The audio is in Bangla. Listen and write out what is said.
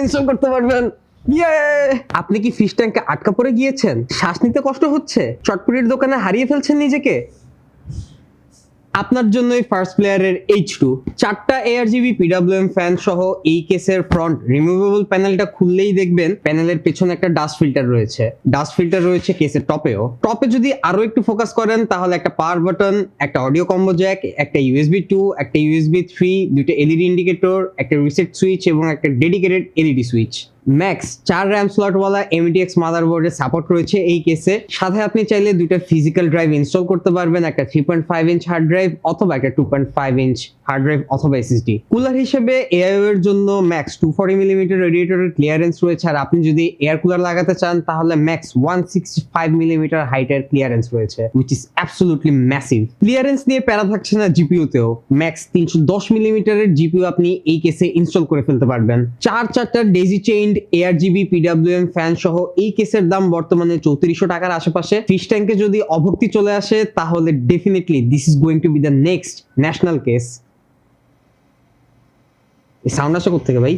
ইনস্টল করতে পারবেন। আপনি কি ফিশ ট্যাঙ্কে আটকা পড়ে গিয়েছেন? শ্বাস নিতে কষ্ট হচ্ছে? চটপটির দোকানে হারিয়ে ফেলছেন নিজেকে? আপনার জন্যই ফার্স্ট প্লেয়ারের এইচ টু চারটা এআর জিবি পিডাব্লিউএম ফ্যান সহ এই কেসের ফ্রন্ট রিমুভেবল প্যানেলটা খুললেই দেখবেন প্যানেলের পেছনে একটা ডাস্ট ফিল্টার রয়েছে। ডাস্ট ফিল্টার রয়েছে কেসের টপেও টপে যদি আরও একটু ফোকাস করেন, তাহলে একটা পাওয়ার বাটন একটা অডিও কম্বো জ্যাক একটা ইউএসবি টু একটা ইউএসবি থ্রি দুটো এলইডি ইন্ডিকেটর একটা রিসেট সুইচ এবং একটা ডেডিকেটেড এলইডি সুইচ ম্যাক্স চার র্যাম স্লটওয়ালা এমডিএক্স মাদারবোর্ডের সাপোর্ট রয়েছে এই কেসে সাথে আপনি চাইলে দুইটা ফিজিক্যাল ড্রাইভ ইনস্টল করতে পারবেন, একটা three point five inch hard drive অথবা একটা two point five inch hard drive অথবা এসএসডি কুলার হিসেবে এআইও এর জন্য ম্যাক্স টু ফর্টি মিলিমিটার রেডিয়েটরের ক্লিয়ারেন্স রয়েছে, আর আপনি যদি এয়ার কুলার লাগাতে চান, তাহলে max one sixty five millimetre হাইটের ক্লিয়ারেন্স রয়েছে which is absolutely massive clearance নিয়ে প্যারা থাকছে না জিপিউতেও ম্যাক্স তিনশো দশ মিলিমিটারের জিপিউ আপনি এই কেসে ইনস্টল করে ফেলতে পারবেন। চার চারটা daisy chained ARGB PWM fan সহ এই কেসের দাম বর্তমানে চৌত্রিশশো টাকার আশেপাশে। ফিশ ট্যাঙ্কে যদি অভক্তি চলে আসে, তাহলে definitely this is going to be the next national case sound আসা কোথেকে ভাই?